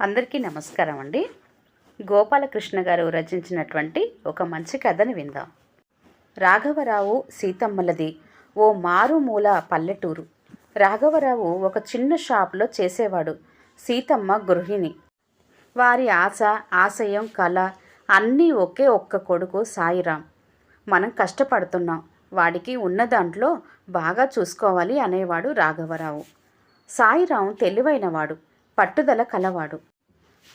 అందరికీ నమస్కారం అండి. గోపాలకృష్ణ గారు రచించినటువంటి ఒక మంచి కథని విందాం. రాఘవరావు సీతమ్మలది ఓ మారుమూల పల్లెటూరు. రాఘవరావు ఒక చిన్న షాప్లో చేసేవాడు సీతమ్మ గృహిణి. వారి ఆశ ఆశయం కళ అన్నీ ఒకే ఒక్క కొడుకు సాయిరాం. మనం కష్టపడుతున్నాం. వాడికి ఉన్న దాంట్లో బాగా చూసుకోవాలి అనేవాడు రాఘవరావు. సాయిరాం తెలివైనవాడు పట్టుదల కలవాడు.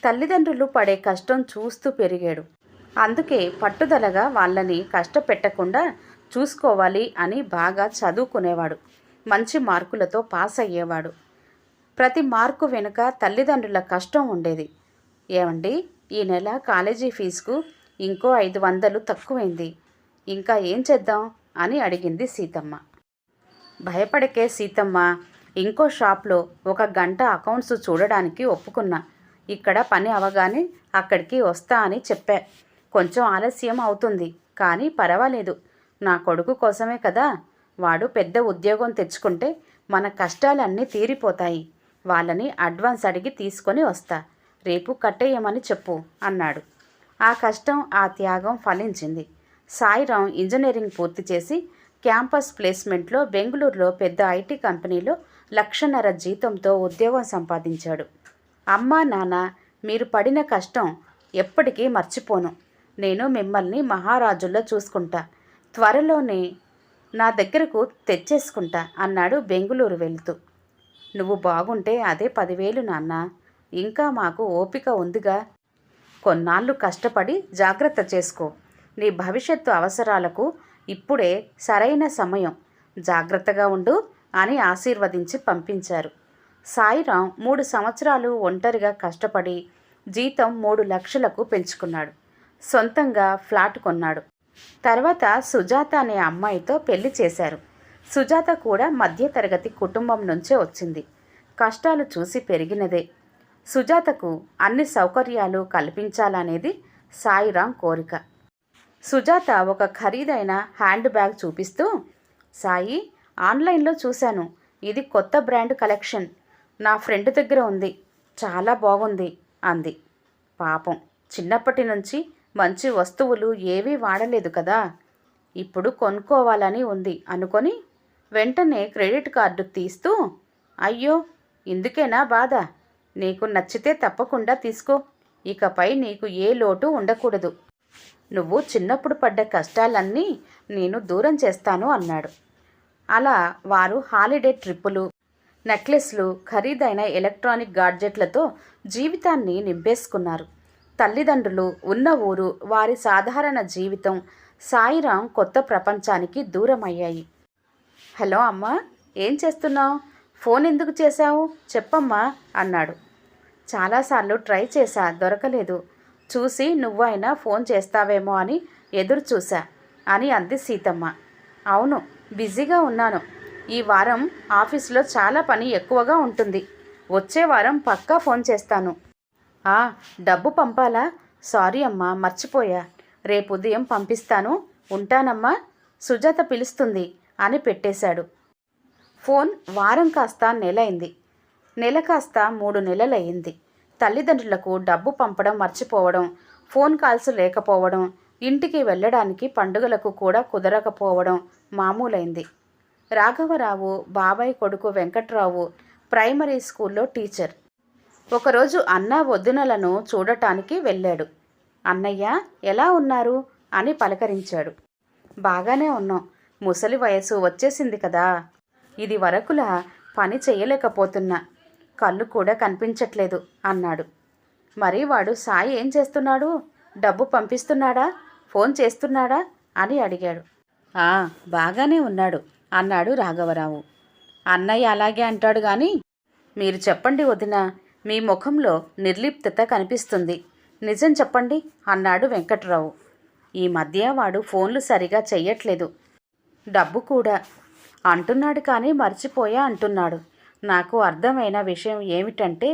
తల్లిదండ్రులు పడే కష్టం చూస్తూ పెరిగాడు. అందుకే పట్టుదలగా వాళ్ళని కష్టపెట్టకుండా చూసుకోవాలి అని బాగా చదువుకునేవాడు. మంచి మార్కులతో పాస్ అయ్యేవాడు. ప్రతి మార్కు వెనుక తల్లిదండ్రుల కష్టం ఉండేది. ఏమండి ఈ నెల కాలేజీ ఫీజుకు ఇంకో ఐదు వందలు తక్కువైంది. ఇంకా ఏం చేద్దాం? అని అడిగింది సీతమ్మ. భయపడకే సీతమ్మ. ఇంకో షాప్లో ఒక గంట అకౌంట్స్ చూడడానికి ఒప్పుకున్నా. ఇక్కడ పని అవగానే అక్కడికి వస్తా అని చెప్పా. కొంచెం ఆలస్యం అవుతుంది కానీ పర్వాలేదు. నా కొడుకు కోసమే కదా. వాడు పెద్ద ఉద్యోగం తెచ్చుకుంటే మన కష్టాలన్నీ తీరిపోతాయి. వాళ్ళని అడ్వాన్స్ అడిగి తీసుకొని వస్తా. రేపు కట్టేయమని చెప్పు అన్నాడు. ఆ కష్టం ఆ త్యాగం ఫలించింది. సాయిరాం ఇంజనీరింగ్ పూర్తి చేసి క్యాంపస్ ప్లేస్మెంట్లో బెంగళూరులో పెద్ద ఐటీ కంపెనీలో లక్షన్నర జీతంతో ఉద్యోగం సంపాదించాడు. అమ్మా నాన్న మీరు పడిన కష్టం ఎప్పటికీ మర్చిపోను. నేను మిమ్మల్ని మహారాజుల్లో చూసుకుంటా. త్వరలోనే నా దగ్గరకు తెచ్చేసుకుంటా అన్నాడు బెంగుళూరు వెళుతూ. నువ్వు బాగుంటే అదే పదివేలు నాన్న. ఇంకా మాకు ఓపిక ఉందిగా. కొన్నాళ్ళు కష్టపడి జాగ్రత్త చేసుకో. నీ భవిష్యత్తు అవసరాలకు ఇప్పుడే సరైన సమయం. జాగ్రత్తగా ఉండు అని ఆశీర్వదించి పంపించారు. సాయిరాం మూడు సంవత్సరాలు ఒంటరిగా కష్టపడి జీతం మూడు లక్షలకు పెంచుకున్నాడు. సొంతంగా ఫ్లాట్ కొన్నాడు. తర్వాత సుజాత అనే అమ్మాయితో పెళ్ళి చేశారు. సుజాత కూడా మధ్యతరగతి కుటుంబం నుంచే వచ్చింది. కష్టాలు చూసి పెరిగినదే. సుజాతకు అన్ని సౌకర్యాలు కల్పించాలనేది సాయిరాం కోరిక. సుజాత ఒక ఖరీదైన హ్యాండ్ బ్యాగ్ చూపిస్తూ సాయి ఆన్లైన్లో చూశాను. ఇది కొత్త బ్రాండ్ కలెక్షన్. నా ఫ్రెండ్ దగ్గర ఉంది. చాలా బాగుంది అంది. పాపం చిన్నప్పటి నుంచి మంచి వస్తువులు ఏవీ వాడలేదు కదా. ఇప్పుడు కొనుక్కోవాలని ఉంది అనుకొని వెంటనే క్రెడిట్ కార్డు తీస్తూ అయ్యో ఇందుకేనా బాధ? నీకు నచ్చితే తప్పకుండా తీసుకో. ఇకపై నీకు ఏ లోటు ఉండకూడదు. నువ్వు చిన్నప్పుడు పడ్డ కష్టాలన్నీ నేను దూరం చేస్తాను అన్నాడు. అలా వారు హాలిడే ట్రిప్పులు నెక్లెస్లు ఖరీదైన ఎలక్ట్రానిక్ గాడ్జెట్లతో జీవితాన్ని నింపేసుకున్నారు. తల్లిదండ్రులు ఉన్న ఊరు వారి సాధారణ జీవితం సాయిరాం కొత్త ప్రపంచానికి దూరం అయ్యాయి హలో అమ్మా ఏం చేస్తున్నావు? ఫోన్ ఎందుకు చేశావు? చెప్పమ్మా అన్నాడు. చాలాసార్లు ట్రై చేశా దొరకలేదు. చూసి నువ్వైనా ఫోన్ చేస్తావేమో అని ఎదురు చూశా అని అంది సీతమ్మ. అవును బిజీగా ఉన్నాను. ఈ వారం ఆఫీస్లో చాలా పని ఎక్కువగా ఉంటుంది. వచ్చే వారం పక్కా ఫోన్ చేస్తాను. ఆ డబ్బు పంపాలా? సారీ అమ్మా మర్చిపోయా. రేపు ఉదయం పంపిస్తాను. ఉంటానమ్మా. సుజాత పిలుస్తుంది అని పెట్టేశాడు. ఫోన్ వారం కాస్త నెలైంది. నెల కాస్త మూడు నెలలయ్యింది. తల్లిదండ్రులకు డబ్బు పంపడం మర్చిపోవడం ఫోన్ కాల్స్ లేకపోవడం ఇంటికి వెళ్ళడానికి పండుగలకు కూడా కుదరకపోవడం మామూలైంది. రాఘవరావు బాబాయ్ కొడుకు వెంకట్రావు ప్రైమరీ స్కూల్లో టీచర్. ఒకరోజు అన్న వద్దునలను చూడటానికి వెళ్ళాడు. అన్నయ్య ఎలా ఉన్నారు? అని పలకరించాడు. బాగానే ఉన్నాం. ముసలి వయసు వచ్చేసింది కదా. ఇది వరకులా పని చేయలేకపోతున్నా. కళ్ళు కూడా కనిపించట్లేదు అన్నాడు. మరి వాడు సాయి ఏం చేస్తున్నాడు? డబ్బు పంపిస్తున్నాడా? ఫోన్ చేస్తున్నాడా? అని అడిగాడు. బాగానే ఉన్నాడు. అన్నాడు రాఘవరావు. అన్నయ్య అలాగే అంటాడు కానీ మీరు చెప్పండి వదిన మీ ముఖంలో నిర్లిప్తత కనిపిస్తుంది. నిజం చెప్పండి అన్నాడు వెంకట్రావు. ఈ మధ్య వాడు ఫోన్లు సరిగా చెయ్యట్లేదు. డబ్బు కూడా. అంటున్నాడు కానీ మర్చిపోయా అంటున్నాడు. నాకు అర్థమైన విషయం ఏమిటంటే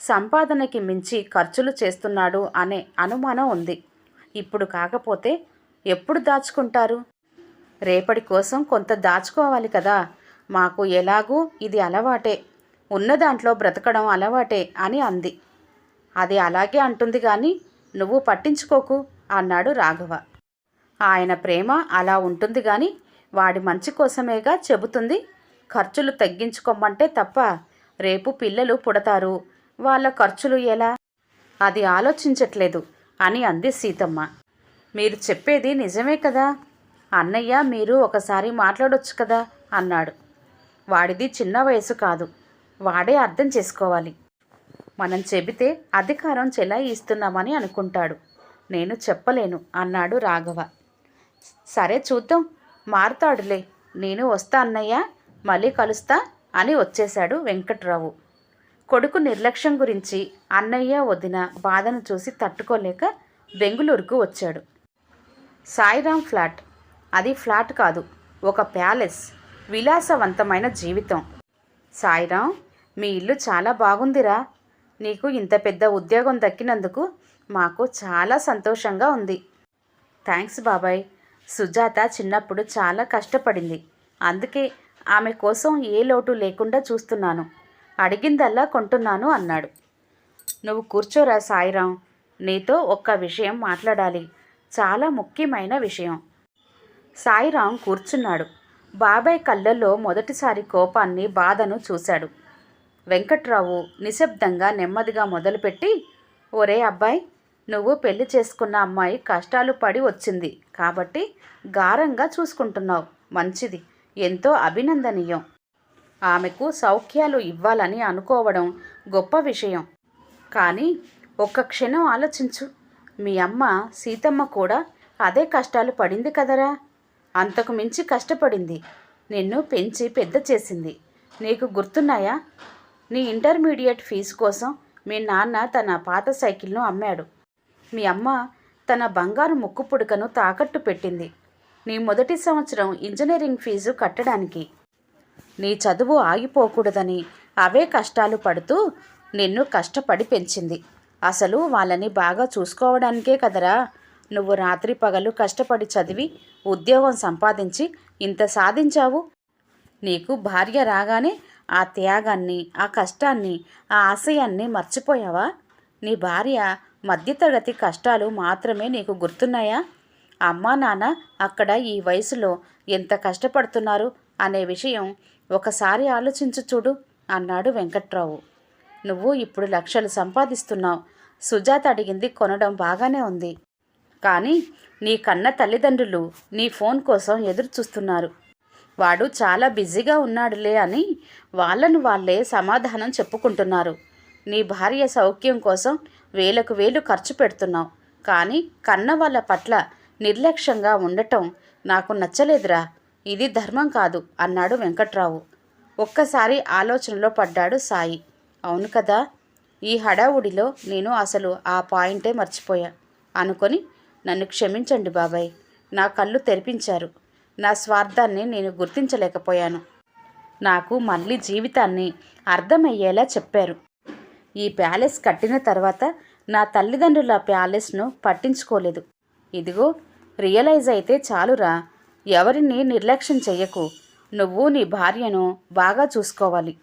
సంపాదనకి మించి ఖర్చులు చేస్తున్నాడు అనే అనుమానం ఉంది. ఇప్పుడు కాకపోతే ఎప్పుడు దాచుకుంటారు? రేపటి కోసం కొంత దాచుకోవాలి కదా. మాకు ఎలాగూ ఇది అలవాటే. ఉన్న దాంట్లో బ్రతకడం అలవాటే అని అంది. అది అలాగే అంటుంది కానీ నువ్వు పట్టించుకోకు అన్నాడు రాఘవ. ఆయన ప్రేమ అలా ఉంటుంది కానీ వాడి మంచి కోసమేగా చెబుతుంది. ఖర్చులు తగ్గించుకోమంటే తప్ప రేపు పిల్లలు పుడతారు. వాళ్ళ ఖర్చులు ఎలా? అది ఆలోచించట్లేదు అని అంది సీతమ్మ. మీరు చెప్పేది నిజమే కదా. అన్నయ్య మీరు ఒకసారి మాట్లాడొచ్చు కదా? అన్నాడు. వాడిది చిన్న వయసు కాదు. వాడే అర్థం చేసుకోవాలి. మనం చెబితే అధికారం చెలాయిస్తున్నామని అనుకుంటాడు. నేను చెప్పలేను అన్నాడు రాఘవ. సరే చూద్దాం. మారుతాడులే. నేను వస్తా అన్నయ్య మళ్ళీ కలుస్తా అని వచ్చేశాడు వెంకట్రావు. కొడుకు నిర్లక్ష్యం గురించి అన్నయ్య వదిన బాధను చూసి తట్టుకోలేక బెంగుళూరుకు వచ్చాడు. సాయిరాం ఫ్లాట్. అది ఫ్లాట్ కాదు ఒక ప్యాలెస్ విలాసవంతమైన జీవితం. సాయిరాం మీ ఇల్లు చాలా బాగుందిరా. నీకు ఇంత పెద్ద ఉద్యోగం దక్కినందుకు మాకు చాలా సంతోషంగా ఉంది. థ్యాంక్స్ బాబాయ్. సుజాత చిన్నప్పుడు చాలా కష్టపడింది. అందుకే ఆమె కోసం ఏ లోటు లేకుండా చూస్తున్నాను. అడిగిందల్లా కొంటున్నాను అన్నాడు. నువ్వు కూర్చోరా సాయిరాం. నీతో ఒక్క విషయం మాట్లాడాలి. చాలా ముఖ్యమైన విషయం. సాయిరాం కూర్చున్నాడు. బాబాయ్ కళ్ళల్లో మొదటిసారి కోపాన్ని బాధను చూశాడు. వెంకట్రావు నిశ్శబ్దంగా నెమ్మదిగా మొదలుపెట్టి ఒరే అబ్బాయి నువ్వు పెళ్ళి చేసుకున్న అమ్మాయి కష్టాలు పడి వచ్చింది. కాబట్టి గారంగా చూసుకుంటున్నావు. మంచిది. ఎంతో అభినందనీయం. ఆమెకు సౌఖ్యాలు ఇవ్వాలని అనుకోవడం గొప్ప విషయం. కానీ ఒక్క క్షణం ఆలోచించు. మీ అమ్మ సీతమ్మ కూడా అదే కష్టాలు పడింది కదరా. అంతకు మించి కష్టపడింది. నిన్ను పెంచి పెద్ద చేసింది. నీకు గుర్తున్నాయా? నీ ఇంటర్మీడియట్ ఫీజు కోసం మీ నాన్న తన పాత సైకిల్ను అమ్మాడు. మీ అమ్మ తన బంగారు ముక్కు పుడకను తాకట్టు పెట్టింది. నీ మొదటి సంవత్సరం ఇంజనీరింగ్ ఫీజు కట్టడానికి. నీ చదువు ఆగిపోకూడదని అవే కష్టాలు పడుతూ నిన్ను కష్టపడి పెంచింది. అసలు వాళ్ళని బాగా చూసుకోవడానికే కదరా? నువ్వు రాత్రి పగలు కష్టపడి చదివి ఉద్యోగం సంపాదించి ఇంత సాధించావు? నీకు భార్య రాగానే ఆ త్యాగాన్ని ఆ కష్టాన్ని ఆ ఆశయాన్ని మర్చిపోయావా? నీ భార్య మధ్యతరగతి కష్టాలు మాత్రమే నీకు గుర్తున్నాయా? అమ్మా నాన్న అక్కడ ఈ వయసులో ఎంత కష్టపడుతున్నారు అనే విషయం ఒకసారి ఆలోచించు చూడు అన్నాడు వెంకట్రావు. నువ్వు ఇప్పుడు లక్షలు సంపాదిస్తున్నావు. సుజాత అడిగింది కొనడం బాగానే ఉంది. కానీ నీ కన్న తల్లిదండ్రులు నీ ఫోన్ కోసం ఎదురు చూస్తున్నారు. వాడు చాలా బిజీగా ఉన్నాడులే అని వాళ్ళను వాళ్ళే సమాధానం చెప్పుకుంటున్నారు. నీ భార్య సౌఖ్యం కోసం వేలకు వేలు ఖర్చు పెడుతున్నావు. కానీ కన్న వాళ్ళ పట్ల నిర్లక్ష్యంగా ఉండటం నాకు నచ్చలేదురా. ఇది ధర్మం కాదు అన్నాడు వెంకట్రావు. ఒక్కసారి ఆలోచనలో పడ్డాడు సాయి. అవును కదా? ఈ హడావుడిలో నేను అసలు ఆ పాయింటే మర్చిపోయా అనుకొని నన్ను క్షమించండి బాబాయ్. నా కళ్ళు తెరిపించారు. నా స్వార్థాన్ని నేను గుర్తించలేకపోయాను. నాకు మళ్ళీ జీవితాన్ని అర్థమయ్యేలా చెప్పారు. ఈ ప్యాలెస్ కట్టిన తర్వాత నా తల్లిదండ్రుల ప్యాలెస్ను పట్టించుకోలేదు. ఇదిగో రియలైజ్ అయితే చాలురా. ఎవరిని నిర్లక్ష్యం చెయ్యకు. నువ్వు నీ భార్యను బాగా చూసుకోవాలి.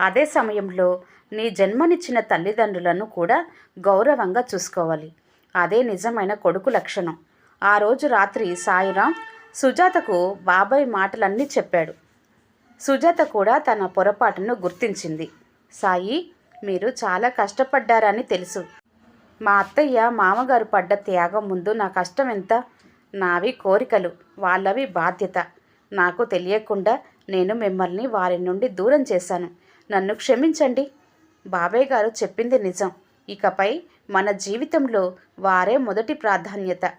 అదే సమయంలో నీ జన్మనిచ్చిన తల్లిదండ్రులను కూడా గౌరవంగా చూసుకోవాలి. అదే నిజమైన కొడుకు లక్షణం. ఆ రోజు రాత్రి సాయిరాం సుజాతకు బాబాయ్ మాటలన్నీ చెప్పాడు. సుజాత కూడా తన పొరపాటును గుర్తించింది. సాయి మీరు చాలా కష్టపడ్డారని తెలుసు. మా అత్తయ్య మామగారు పడ్డ త్యాగం ముందు నా కష్టం ఎంత? నావి కోరికలు వాళ్ళవి బాధ్యత. నాకు తెలియకుండా నేను మిమ్మల్ని వారి నుండి దూరం చేశాను. నన్ను క్షమించండి. బాబాయ్ గారు చెప్పింది నిజం. ఇకపై మన జీవితంలో వారే మొదటి ప్రాధాన్యత.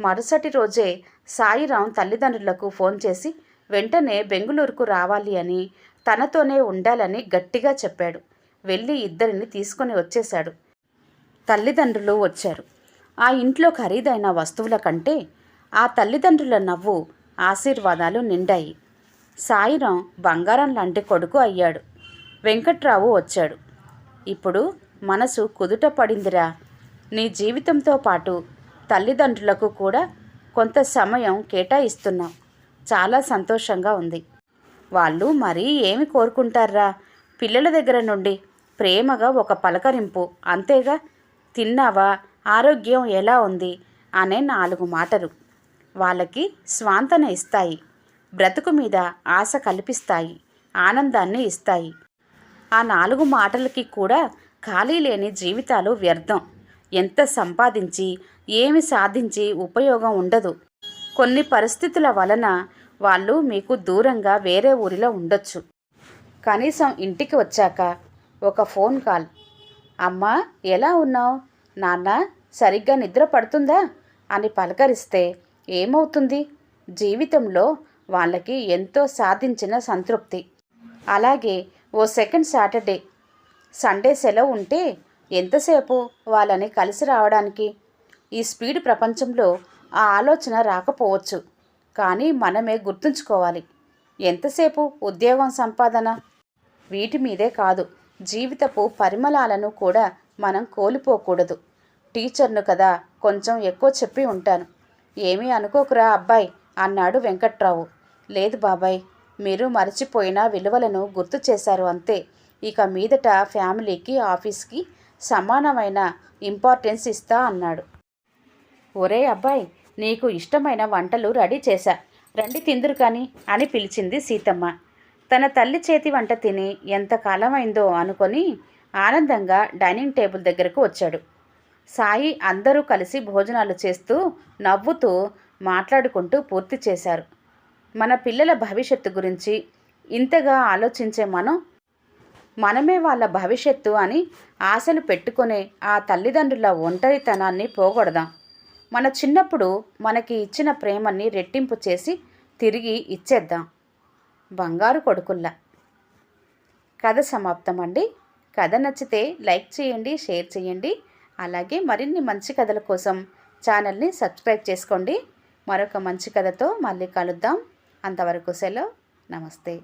మరుసటి రోజే సాయిరాం తల్లిదండ్రులకు ఫోన్ చేసి వెంటనే బెంగుళూరుకు రావాలి అని తనతోనే ఉండాలని గట్టిగా చెప్పాడు. వెళ్ళి ఇద్దరిని తీసుకొని వచ్చేశాడు. తల్లిదండ్రులు వచ్చారు. ఆ ఇంట్లో ఖరీదైన వస్తువుల కంటే ఆ తల్లిదండ్రుల నవ్వు ఆశీర్వాదాలు నిండాయి. సాయిరాం బంగారం లాంటి కొడుకు అయ్యాడు. వెంకట్రావు వచ్చాడు. ఇప్పుడు మనసు కుదుట పడిందిరా. నీ జీవితంతో పాటు తల్లిదండ్రులకు కూడా కొంత సమయం కేటాయిస్తున్నాం చాలా సంతోషంగా ఉంది. వాళ్ళు మరీ ఏమి కోరుకుంటారా? పిల్లల దగ్గర నుండి ప్రేమగా ఒక పలకరింపు. అంతేగా తిన్నావా? ఆరోగ్యం ఎలా ఉంది? అనే నాలుగు మాటలు వాళ్ళకి స్వాంతన ఇస్తాయి. బ్రతుకు మీద ఆశ కల్పిస్తాయి. ఆనందాన్ని ఇస్తాయి. ఆ నాలుగు మాటలకి కూడా ఖాళీ లేని జీవితాలు వ్యర్థం. ఎంత సంపాదించి ఏమి సాధించి ఉపయోగం ఉండదు. కొన్ని పరిస్థితుల వలన వాళ్ళు మీకు దూరంగా వేరే ఊరిలో ఉండొచ్చు. కనీసం ఇంటికి వచ్చాక ఒక ఫోన్ కాల్. అమ్మా ఎలా ఉన్నావు? నాన్న సరిగ్గా నిద్ర పడుతుందా? అని పలకరిస్తే ఏమవుతుంది? జీవితంలో వాళ్ళకి ఎంతో సాధించిన సంతృప్తి. అలాగే ఓ సెకండ్ సాటర్డే. సండే సెలవు ఉంటే ఎంతసేపు వాళ్ళని కలిసి రావడానికి? ఈ స్పీడ్ ప్రపంచంలో ఆ ఆలోచన రాకపోవచ్చు. కానీ మనమే గుర్తుంచుకోవాలి. ఎంతసేపు ఉద్యోగం సంపాదన? వీటి మీదే కాదు. జీవితపు పరిమళాలను కూడా మనం కోల్పోకూడదు. టీచర్ను కదా కొంచెం ఎక్కువ చెప్పి ఉంటాను. ఏమీ అనుకోకురా అబ్బాయి అన్నాడు వెంకట్రావు. లేదు బాబాయ్ మీరు మరచిపోయిన విలువలను గుర్తు చేశారు అంతే. ఇక మీదట ఫ్యామిలీకి ఆఫీస్కి సమానమైన ఇంపార్టెన్స్ ఇస్తా అన్నాడు. ఒరే అబ్బాయి నీకు ఇష్టమైన వంటలు రెడీ చేశా. రండి తిందురు కానీ అని పిలిచింది సీతమ్మ. తన తల్లి చేతి వంట తిని ఎంతకాలమైందో అనుకొని ఆనందంగా డైనింగ్ టేబుల్ దగ్గరకు వచ్చాడు. సాయి అందరూ కలిసి భోజనాలు చేస్తూ నవ్వుతూ మాట్లాడుకుంటూ పూర్తి చేశారు. మన పిల్లల భవిష్యత్తు గురించి ఇంతగా ఆలోచించే మనం మనమే వాళ్ళ భవిష్యత్తు అని ఆశలు పెట్టుకునే ఆ తల్లిదండ్రుల ఒంటరితనాన్ని పోగొడదాం. మన చిన్నప్పుడు మనకి ఇచ్చిన ప్రేమని రెట్టింపు చేసి తిరిగి ఇచ్చేద్దాం. బంగారు కొడుకుల్లా. కథ సమాప్తం అండి కథ నచ్చితే లైక్ చేయండి షేర్ చేయండి. అలాగే మరిన్ని మంచి కథల కోసం ఛానల్ని సబ్స్క్రైబ్ చేసుకోండి. మరొక మంచి కథతో మళ్ళీ కలుద్దాం. అంతవరకు సెలవు. నమస్తే.